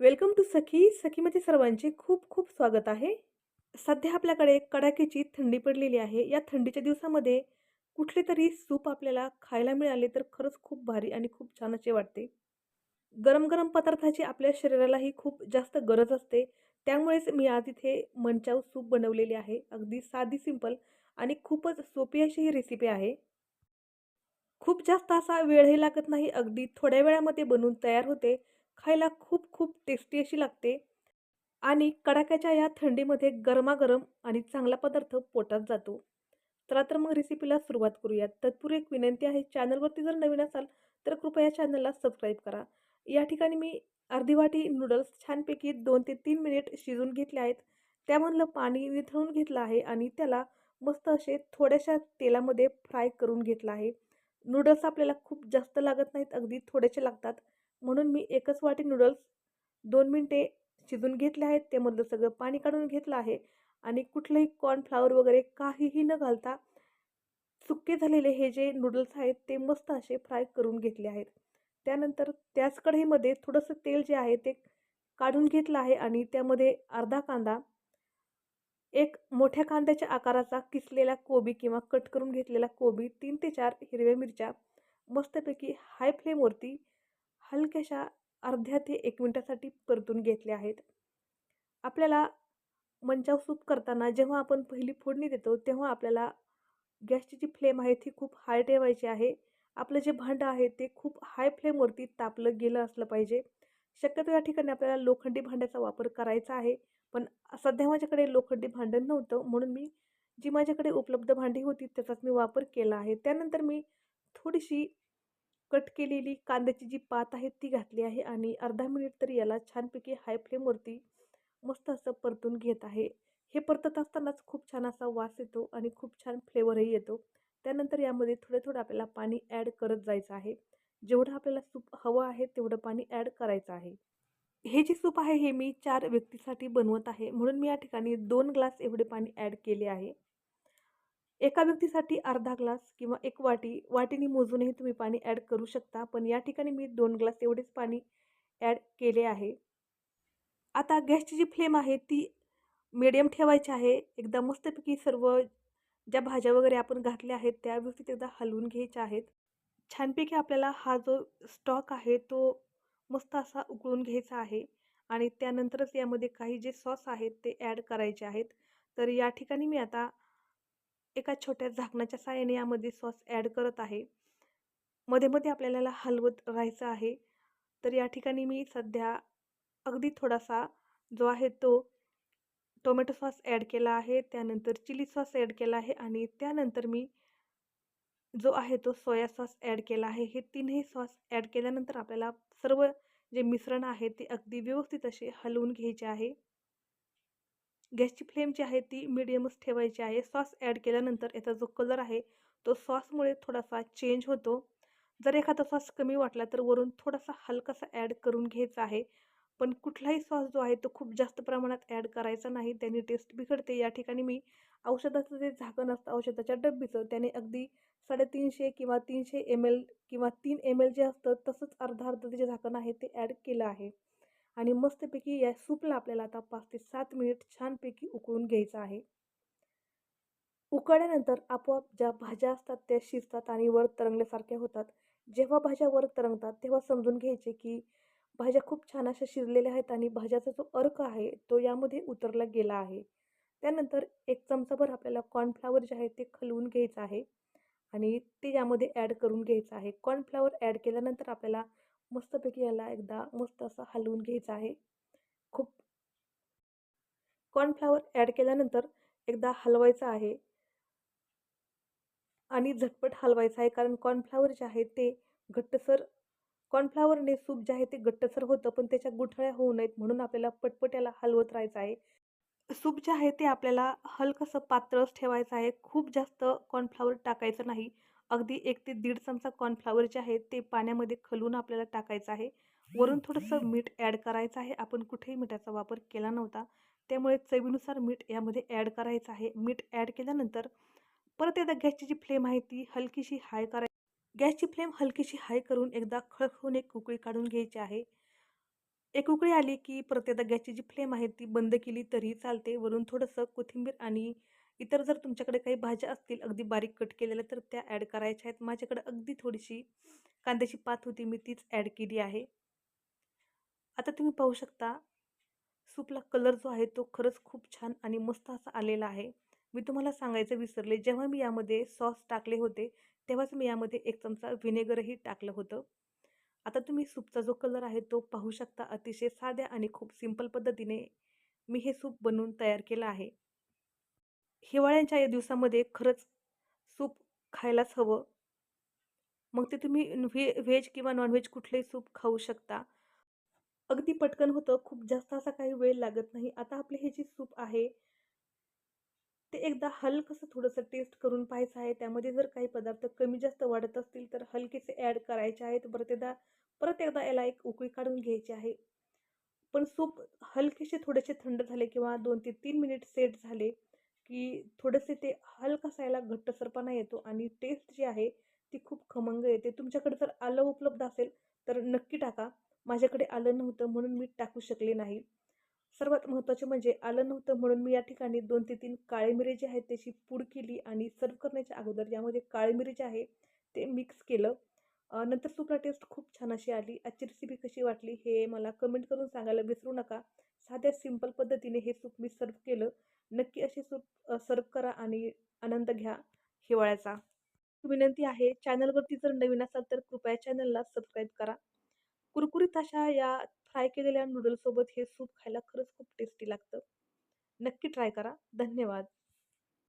Welcome to सखी. सखीमध्ये सर्वांचे खूप खूप स्वागत आहे. सध्या आपल्याकडे कडाक्याची थंडी पडलेली आहे. या थंडीच्या दिवसामध्ये कुठले तरी सूप आपल्याला खायला मिळाले तर खरंच खूप भारी आणि खूप छान असे वाटते. गरम गरम पदार्थाची आपल्या शरीरालाही खूप जास्त गरज असते. त्यामुळेच मी आज इथे मंचाव सूप बनवलेली आहे. अगदी साधी सिंपल आणि खूपच सोपी अशी ही रेसिपी आहे. खूप जास्त असा वेळही लागत नाही. अगदी थोड्या वेळामध्ये बनवून तयार होते. खायला खूप खूप टेस्टी अशी लागते. आणि कडाक्याच्या या थंडीमध्ये गरमागरम आणि चांगला पदार्थ पोटात जातो. चला तर मग रेसिपीला सुरुवात करूयात. तत्पूर्वी एक विनंती आहे चॅनलवरती जर नवीन असाल तर कृपया चॅनलला सबस्क्राईब करा. या ठिकाणी मी अर्धी वाटी नूडल्स छानपैकी दोन ते तीन मिनिट शिजून घेतले आहेत. त्यामधलं पाणी निथळून घेतलं आहे आणि त्याला मस्त असे थोड्याशा तेलामध्ये फ्राय करून घेतलं आहे. नूडल्स आपल्याला खूप जास्त लागत नाहीत अगदी थोडेसे लागतात. म्हणून मी एकच वाटी नूडल्स दोन मिनटे शिजून घेतले आहेत. त्यामधलं सगळं पाणी काढून घेतलं आहे. आणि कुठलंही कॉर्नफ्लावर वगैरे काहीही न घालता सुके झालेले हे जे नूडल्स आहेत ते मस्त असे फ्राय करून घेतले आहेत. त्यानंतर त्याच कढईमध्ये थोडंसं तेल जे आहे ते काढून घेतलं आहे आणि त्यामध्ये अर्धा कांदा एक मोठ्या कांद्याच्या आकाराचा किसलेला कोबी किंवा कट करून घेतलेला कोबी तीन ते चार हिरव्या मिरच्या मस्तपैकी हाय फ्लेमवरती हलक्याशा अर्ध्या ते एक मिनटासाठी परतून घेतले आहेत. आपल्याला मंचाव सूप करताना जेव्हा आपण पहिली फोडणी देतो तेव्हा आपल्याला गॅसची जी फ्लेम आहे ती खूप हाय ठेवायची आहे. आपलं जे भांडं आहे ते खूप हाय फ्लेमवरती तापलं गेलं असलं पाहिजे. शक्यतो या ठिकाणी आपल्याला लोखंडी भांड्याचा वापर करायचा आहे. पण सध्या माझ्याकडे लोखंडी भांडण नव्हतं म्हणून मी जी माझ्याकडे उपलब्ध भांडी होती त्याचाच मी वापर केला आहे. त्यानंतर मी थोडीशी कट केलेली कांद्याची जी पात आहे ती घातली आहे आणि अर्धा मिनिट तरी याला छानपैकी हाय फ्लेमवरती मस्त असं परतून घेत आहे. हे परतत असतानाच खूप छान असा वास येतो आणि खूप छान फ्लेवरही येतो. त्यानंतर यामध्ये थोडं थोडं आपल्याला पाणी ॲड करत जायचं आहे. जेवढं आपल्याला सूप हवं आहे तेवढं पाणी ॲड करायचं आहे. हे जे सूप आहे हे मी चार व्यक्तीसाठी बनवत आहे. म्हणून मी या ठिकाणी दोन ग्लास एवढे पाणी ॲड केले आहे. एका व्यक्तीसाठी अर्धा ग्लास किंवा एक वाटी वाटीने मोजूनही तुम्ही पाणी ॲड करू शकता. पण या ठिकाणी मी दोन ग्लास एवढेच पाणी ॲड केले आहे. आता गॅसची जी फ्लेम आहे ती मिडियम ठेवायची आहे. एकदा मस्तपैकी सर्व ज्या भाज्या वगैरे आपण घातल्या आहेत त्या व्यवस्थित एकदा हलवून घ्यायच्या आहेत. छानपैकी आपल्याला हा जो स्टॉक आहे तो मस्त असा उकळून घ्यायचा आहे. आणि त्यानंतरच यामध्ये काही जे सॉस आहेत ते ॲड करायचे आहेत. तर या ठिकाणी मी आता एका छोट्या झाकणाच्या साह्याने यामध्ये सॉस ॲड करत आहे. मध्ये मध्ये आपल्याला हलवत राहायचं आहे. तर या ठिकाणी मी सध्या अगदी थोडासा जो आहे तो टोमॅटो सॉस ॲड केला आहे. त्यानंतर चिली सॉस ॲड केला आहे आणि त्यानंतर मी जो आहे तो सोया सॉस ॲड केला आहे. हे तीनही सॉस ॲड केल्यानंतर आपल्याला सर्व जे मिश्रण आहे ते अगदी व्यवस्थित असे हलवून घ्यायचे आहे. गॅसची फ्लेम जी आहे ती मिडियमच ठेवायची आहे. सॉस ॲड केल्यानंतर याचा जो कलर आहे तो सॉसमुळे थोडासा चेंज होतो. जर एखादा सॉस कमी वाटला तर वरून थोडासा हलकासा ॲड करून घ्यायचा आहे. पण कुठलाही सॉस जो आहे तो खूप जास्त प्रमाणात ॲड करायचा नाही. त्याने टेस्ट बिघडते. या ठिकाणी मी औषधाचं जे झाकण असतं औषधाच्या डब्बीचं त्याने अगदी साडेतीनशे किंवा तीनशे एम एल किंवा तीन एम एल जे असतं तसंच अर्धा अर्ध जे झाकण आहे ते ॲड केलं आहे. आणि मस्तपैकी या सूपला आपल्याला आता पाच ते सात मिनिट छानपैकी उकळून घ्यायचं आहे. उकळल्यानंतर आपोआप ज्या भाज्या असतात त्या शिजतात आणि वर तरंगल्यासारख्या होतात. जेव्हा भाज्या वर तरंगतात तेव्हा समजून घ्यायचे की भाज्या खूप छान अशा शिजलेल्या आहेत आणि भाज्याचा जो अर्क आहे तो यामध्ये उतरला गेला आहे. त्यानंतर एक चमचाभर आपल्याला कॉर्नफ्लावर जे आहे ते खलवून घ्यायचं आहे आणि ते यामध्ये ॲड करून घ्यायचं आहे. कॉर्नफ्लावर ॲड केल्यानंतर आपल्याला मस्तपैकी याला एकदा मस्त असं हलवून घ्यायचं आहे. खूप कॉर्नफ्लावर ॲड केल्यानंतर एकदा हलवायचं आहे. आणि झटपट हलवायचं आहे कारण कॉर्नफ्लावर जे आहे ते घट्टसर कॉर्नफ्लावरने सूप जे आहे ते घट्टसर होतं पण त्याच्या गुठळ्या होऊ नयेत म्हणून आपल्याला पटपट याला हलवत राहायचं आहे. सूप जे आहे ते आपल्याला हलकंसं पातळच ठेवायचं आहे. खूप जास्त कॉर्नफ्लावर टाकायचं नाही. अगदी एक ते दीड चमचा कॉर्नफ्लावर जे आहे ते पाण्यामध्ये खलून आपल्याला टाकायचं आहे. वरून थोडंसं मीठ ॲड करायचं आहे. आपण कुठेही मिठाचा वापर केला नव्हता. त्यामुळे चवीनुसार मीठ यामध्ये ॲड करायचं आहे. मीठ ॲड केल्यानंतर परत एकदा गॅसची जी फ्लेम आहे ती हलकीशी हाय करायची गॅसची फ्लेम हलकीशी हाय करून एकदा खळखळून एक उकळी काढून घ्यायची आहे. एक उकळी आली की परत एकदा गॅसची जी फ्लेम आहे ती बंद केली तरी चालते. वरून थोडंसं कोथिंबीर आणि इतर जर तुमच्याकडे काही भाज्या असतील अगदी बारीक कट केलेल्या तर त्या ॲड करायच्या आहेत. माझ्याकडे अगदी थोडीशी कांद्याची पात होती मी तीच ॲड केली आहे. आता तुम्ही पाहू शकता सूपला कलर जो आहे तो खरंच खूप छान आणि मस्त असा आलेला आहे. मी तुम्हाला सांगायचं विसरले जेव्हा मी यामध्ये सॉस टाकले होते तेव्हाच मी यामध्ये एक चमचा व्हिनेगरही टाकलं होतं. आता तुम्ही सूपचा जो कलर आहे तो पाहू शकता अतिशय साध्या आणि खूप सिंपल पद्धतीने मी हे सूप बनवून तयार केलं आहे. हिवाळ्याच्या या दिवसामध्ये खरंच सूप खायलाच हवं. मग ते तुम्ही व्हे व्हेज किंवा नॉनव्हेज कुठलेही कुठलंही सूप खाऊ शकता. अगदी पटकन होतं. खूप जास्त असा काही वेळ लागत नाही. आता आपले हे जे सूप आहे ते एकदा हलकंसं थोडंसं टेस्ट करून पाहायचं आहे. त्यामध्ये जर काही पदार्थ कमी जास्त वाढत असतील तर हलकेसे ॲड करायचे आहेत. परत एकदा परत एकदा याला एक उकळी काढून घ्यायची आहे. पण सूप हलकेसे थोडेसे थंड झाले किंवा दोन ते तीन मिनिट सेट झाले, की थोडंसे ते हलकासायला घट्टसरपणा येतो आणि टेस्ट जी आहे ती खूप खमंग येते. तुमच्याकडे जर आलं उपलब्ध असेल तर नक्की टाका. माझ्याकडे आलं नव्हतं म्हणून मी टाकू शकले नाही. सर्वात महत्त्वाचे म्हणजे आलं नव्हतं म्हणून मी या ठिकाणी दोन ते तीन काळी मिरी जी आहेत त्याची पूड केली आणि सर्व करण्याच्या अगोदर यामध्ये काळी मिरी जे आहे ते मिक्स केलं. नंतर सुपला टेस्ट खूप छान अशी आली. आजची रेसिपी कशी वाटली हे मला कमेंट करून सांगायला विसरू नका. साध्या सिंपल पद्धतीने हे सूप मी सर्व केलं. नक्की असे सूप सर्व सर्व्ह करा आणि आनंद घ्या हिवाळ्याचा. विनंती आहे चॅनलवरती जर नवीन असाल तर कृपया चॅनलला सबस्क्राईब करा. कुरकुरीत अशा या फ्राय केलेल्या नूडल्ससोबत हे सूप खायला खरंच खूप टेस्टी लागतं. नक्की ट्राय करा. धन्यवाद.